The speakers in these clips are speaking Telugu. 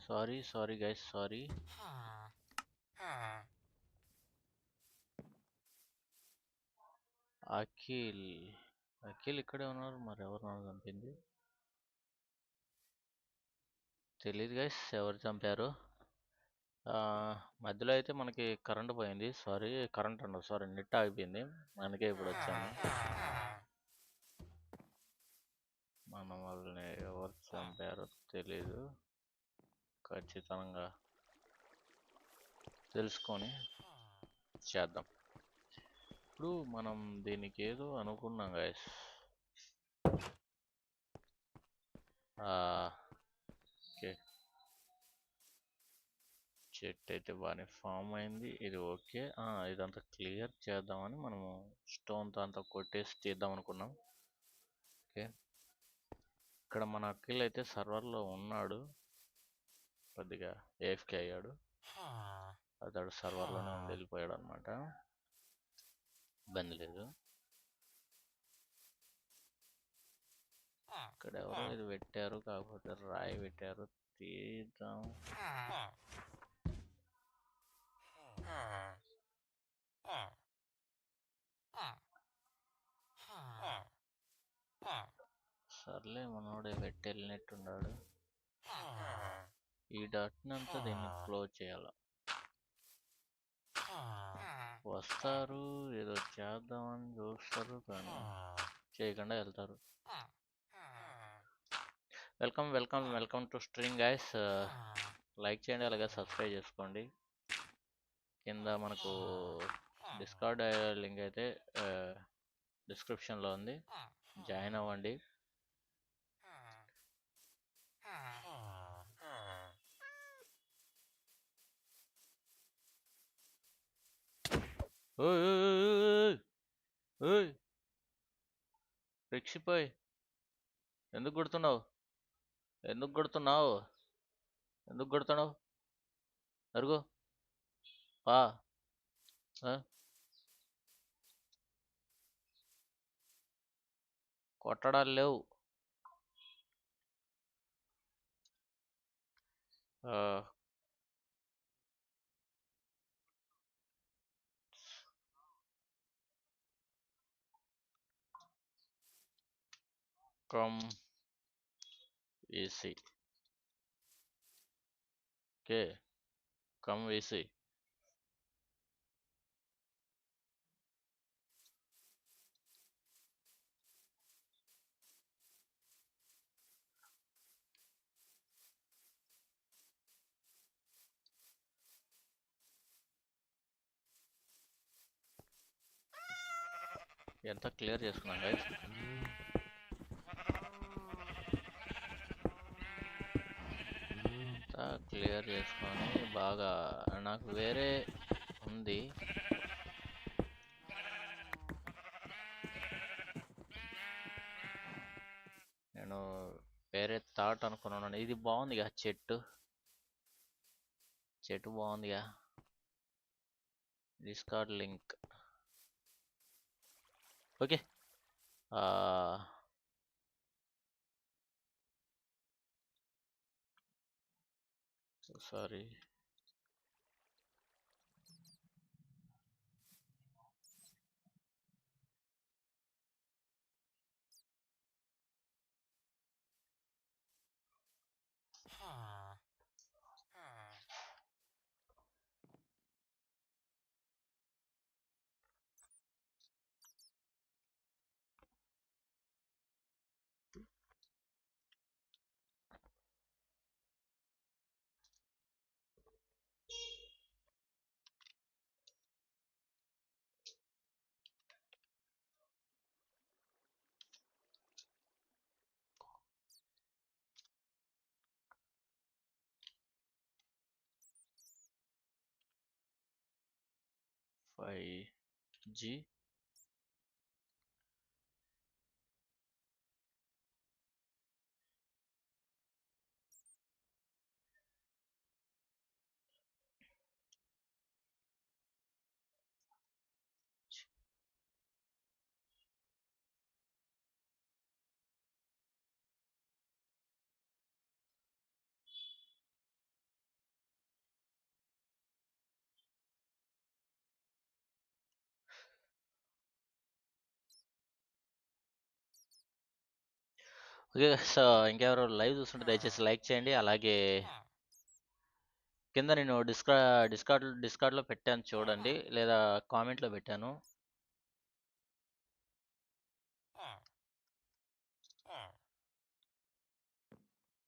Sorry sorry guys sorry Akhil Akhil ఇక్కడే ఉన్నారు మరి ఎవరు చంపింది? తెలియదు గైస్ ఎవరు చంపారు? మధ్యలో అయితే మనకి కరెంట్ పోయింది సారీ కరెంట్ అన్నారు సారీ నెట్ ఆగిపోయింది మనకే ఇప్పుడు వచ్చాను మన వాళ్ళని ఎవరు చంపారో తెలీదు. ఖచ్చితంగా తెలుసుకొని చేద్దాం. ఇప్పుడు మనం దీనికి ఏదో అనుకున్నాం గాయస్ ఓకే. చెట్టు అయితే బాగానే ఫామ్ అయింది. ఇది ఓకే. ఇదంతా క్లియర్ చేద్దామని మనము స్టోన్తో అంతా కొట్టేసి తీద్దాం అనుకున్నాం. ఓకే. ఇక్కడ మన అఖిల్ అయితే సర్వర్లో ఉన్నాడు. కొద్దిగా ఏఎఫ్కే అయ్యాడు. అతడు సర్వర్లోనే ఉండి వెళ్ళిపోయాడు అనమాట ఇబ్బంది లేదు. ఇక్కడ ఎవరో ఇది పెట్టారు. కాకపోతే రాయి పెట్టారు. తీద్దాం. సర్లే మనోడే పెట్టి వెళ్ళినట్టున్నాడు ఈ డట్ని దీన్ని క్లోజ్ చేయాల? వస్తారు ఏదో చేద్దామని చూస్తారు కానీ చేయకుండా వెళ్తారు. Welcome welcome welcome to string guys. Like చేయండి అలాగే సబ్స్క్రైబ్ చేసుకోండి. కింద మనకు డిస్కార్డ్ లింక్ అయితే డిస్క్రిప్షన్లో ఉంది. జాయిన్ అవ్వండి. ఓయ్ ఓయ్ రిక్షిపోయ్ ఎందుకు కొడుతున్నావు? ఎందుకు కొడుతున్నావు? ఎందుకు కొడుతున్నావు? అరుగు. పా. కొట్టడాలు లేవు. ఆ, come VC. Okay, come VC. ఎంత క్లియర్ చేసుకున్నాం గైస్ అంతా క్లియర్ చేసుకొని బాగా నాకు వేరే ఉంది. నేను వేరే థాట్ అనుకున్నాను. ఇది బాగుందిగా చెట్టు. చెట్టు బాగుందిగా Discord link okay. Sorry vai de okay so ఇంకెవరు లైవ్ చూస్తుంటే దయచేసి లైక్ చేయండి. అలాగే కింద నేను డిస్కా డిస్కార్డ్ డిస్కార్డ్లో పెట్టాను చూడండి లేదా కామెంట్లో పెట్టాను.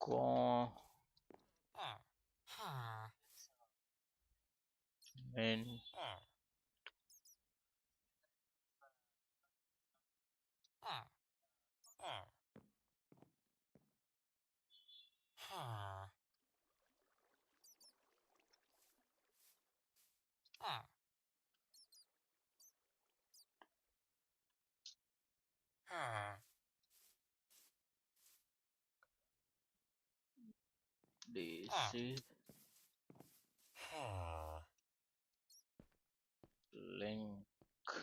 కో డిసి లింక్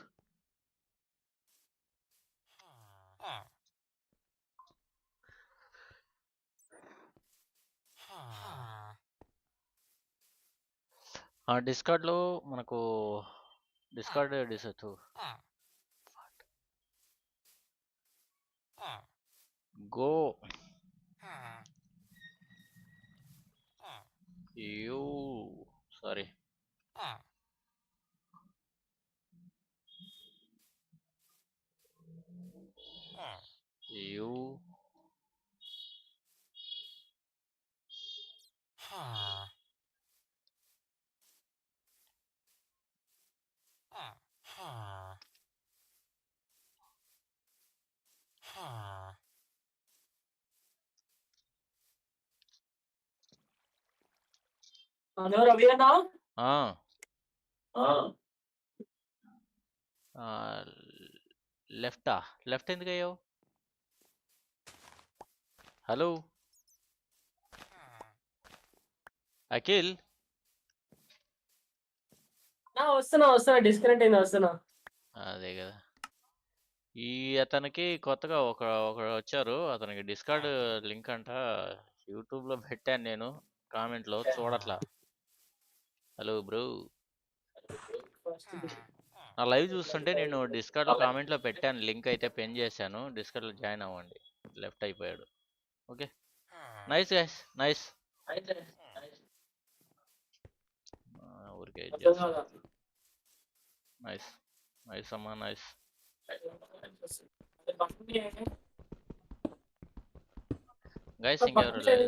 ఆ డిస్కార్డ్లో మనకు డిస్కార్డ్ డిసెట్ go. You. Sorry. You. Hello Ravi అన్న ఆ, ఆ, ఆ, లెఫ్టా? లెఫ్ట్ ఎందుకు అయ్యావు హలో? అఖిల్? నా వస్తున్నా వస్తున్నా డిస్కనెక్ట్ అయింది వస్తున్నా. అదే కదా. ఈ అతనికి కొత్తగా ఒక ఒక వచ్చారు. అతనికి డిస్కార్డ్ లింక్ అంట. యూట్యూబ్లో పెట్టాను నేను కామెంట్లో చూడట్లా. Hello bro. నా లైవ్ చూస్తుంటే నేను డిస్కార్డ్లో కామెంట్లో పెట్టాను లింక్ అయితే పెన్ చేశాను డిస్కార్డ్లో జాయిన్ అవ్వండి. లెఫ్ట్ అయిపోయాడు. ఓకే. నైస్ గైస్ నైస్ ఊరికే? నైస్ నైస్ అమ్మా నైస్ గైస్ ఇంకెవరు లేదు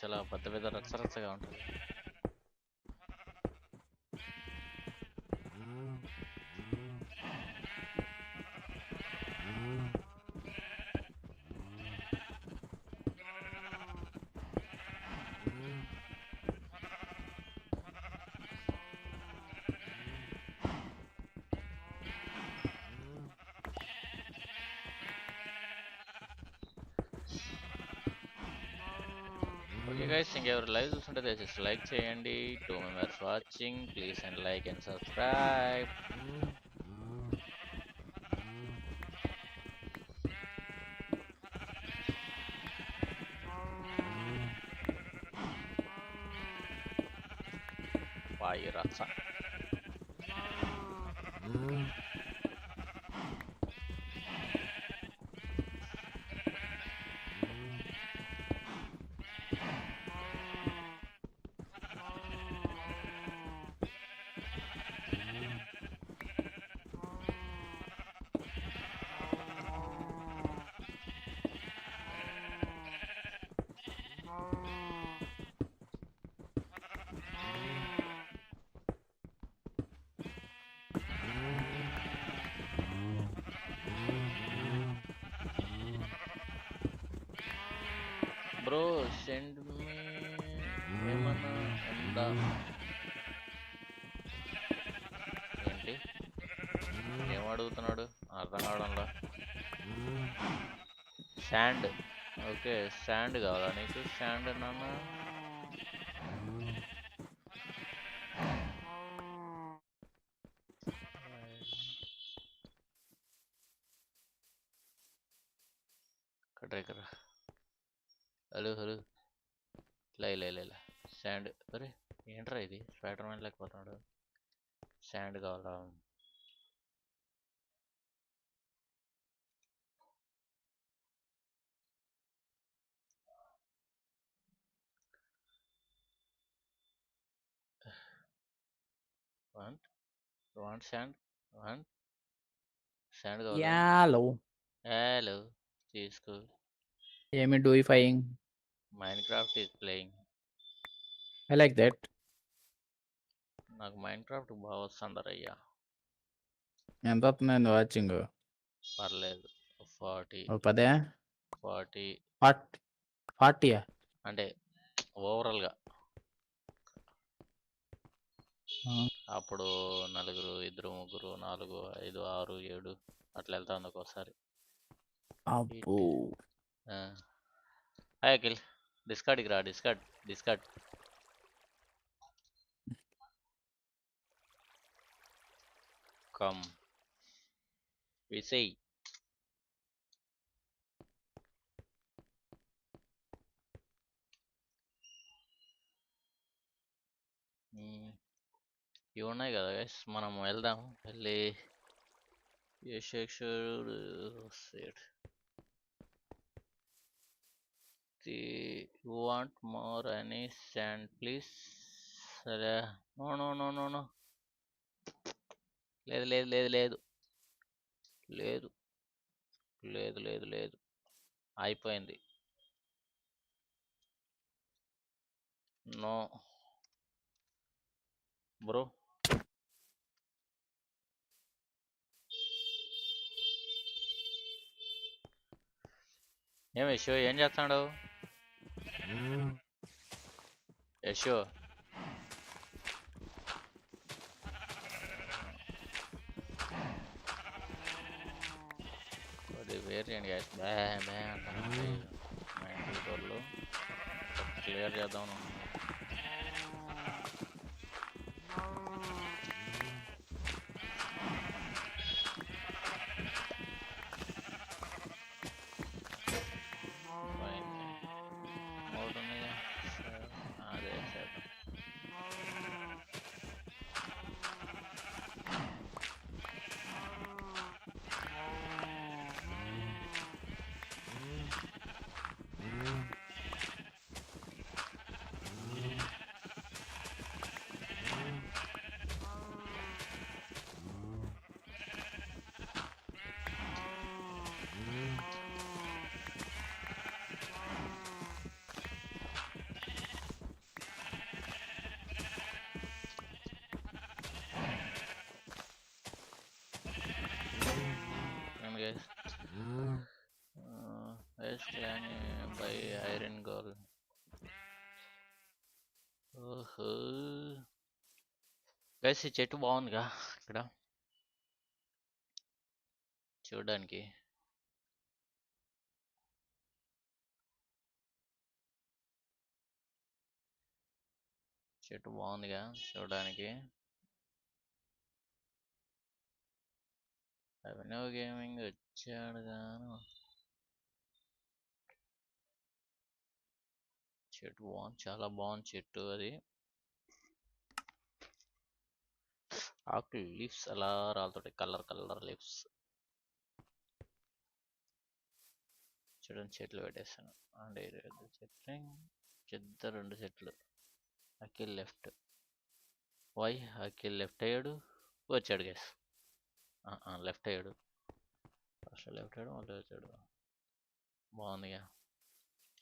ఇదంతా తీసేలా పెద్ద పెద్ద రచ్చరచ్చగా ఉంటుంది ఓకే గైస్ ఇంకెవరు లైవ్ చూస్తుంటే దయచేసి లైక్ చేయండి two members watching please and like and subscribe వాయి రచ్చ బ్రో సెండ్ మీ ఏమన్నా ఉందా? ఏంటి? ఏం అడుగుతున్నాడు? అర్థం కావడంలో? శాండ్ ఓకే శాండ్ కావాలా నీకు? శాండ్ నాన్న? వాటర్ మ్యాన్ లేకపోతున్నాడు శాండ్ కావాలా Want? You want sand? Want? Sand కావాలి యాలో హలో తీసుకో ఏమి డూయిఫైయింగ్ Minecraft is playing I like that నాకు మైండ్ క్రాఫ్ట్ బాగా వస్తుండరు అయ్యా ఎంత వస్తుంది వాచింగ్? పర్లేదు. ఫార్టీ. పదే? ఫార్టీ. ఫార్టీ ఫార్టీయా? అంటే ఓవరాల్గా. అప్పుడు నలుగురు ఇద్దరు ముగ్గురు నాలుగు ఐదు ఆరు ఏడు అట్లా వెళ్తా ఉంది ఒక్కోసారి. అఖిల్. డిస్కార్డ్కి రా డిస్కార్డ్ డిస్కార్డ్. కమ్ విసై ఇవి ఉన్నాయి కదా గైస్ మనం వెళ్దాం వెళ్ళి యశేక్షుడు set the you want more any sand please సరే no no no no no లేదు లేదు లేదు లేదు. లేదు. లేదు లేదు లేదు. అయిపోయింది. నో. బ్రో. ఏం యశో ఏం చేస్తాడు యశో. క్లియర్ చేయండి గ్యాస్ మ్యాన్ క్లియర్ చేద్దాం where's can you iron ఓహో గైస్ ఈ చెట్టు బాగుందిగా ఇక్కడ చూడడానికి చెట్టు బాగుందిగా చూడడానికి అభినవ్ గేమింగ్ వచ్చాడు గాను. చెట్టు బాగుంది చాలా బాగుంది చెట్టు అది. ఆకు లీవ్స్ అలా రాలుతుంటాయి కలర్ కలర్ లీవ్స్. చూడండి చెట్లు పెట్టేస్తాను. అంటే చెట్లు పెద్ద రెండు చెట్లు. Akhil left. Why Akhil left అయ్యాడు? వచ్చాడు గ్యాస్ లెఫ్ట్ అయ్యాడు. ఫస్ట్ లెఫ్ట్ అయ్యాడు మళ్ళీ వచ్చాడు. బాగుందిగా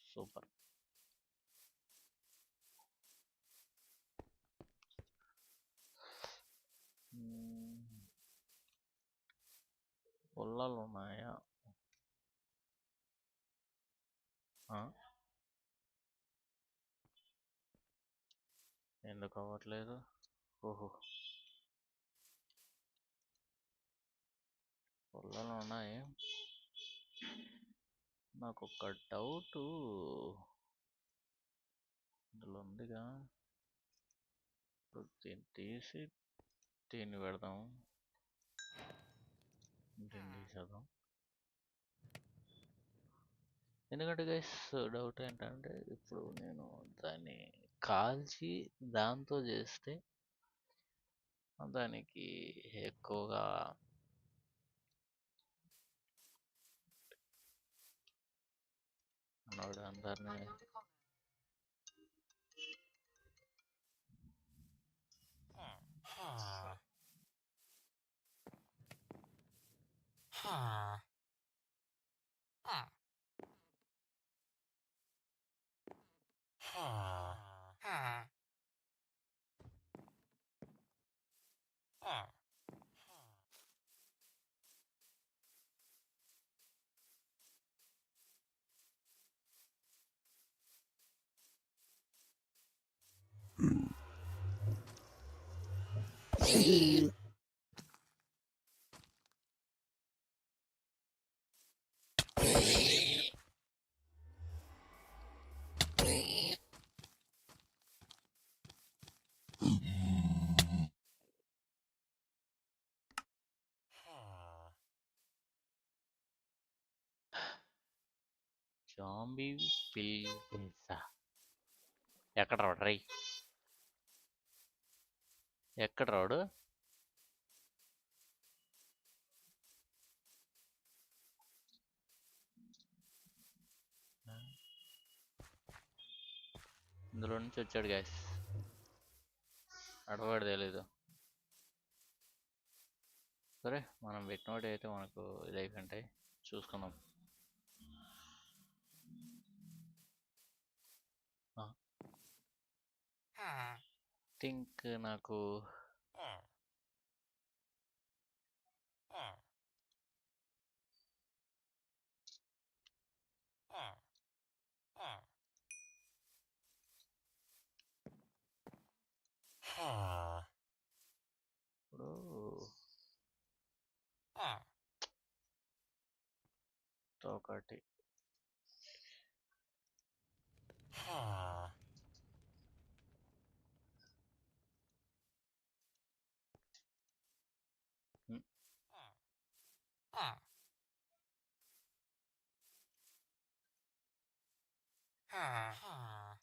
సూపర్. పొలాలు ఉన్నాయా ఎందుకు అవ్వట్లేదు? ఓహో! పుల్లలు ఉన్నాయి నాకు ఒక డౌటు. ఇందులో ఉందిగా ఇప్పుడు దీన్ని తీసి దీన్ని పెడదాం. దీన్ని తీసేద్దాం ఎందుకంటే గైస్ డౌట్ ఏంటంటే ఇప్పుడు నేను దాన్ని కాల్చి దాంతో చేస్తే దానికి ఎక్కువగా అన్నాడు అందరినీ Huh. Huh. Huh. Huh. Huh. Hmm. Zombie పిల్సా ఎక్కడ రాడు? రై ఎక్కడ రాడు? ఇందులో నుంచి వచ్చాడు గ్యాస్ అడవాడు తెలీదు. సరే మనం పెట్టినోటి అయితే మనకు ఇది చూసుకుందాం. థింక్ నాకు ఇప్పుడు ఒకటి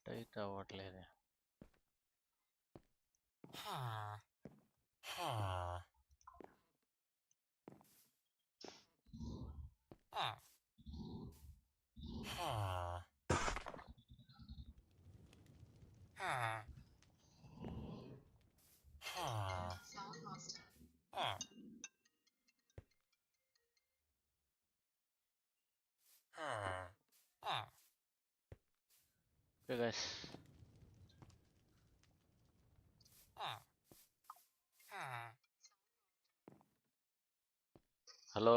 అయితే అవ్వట్లేదు ఓకే గైస్ హలో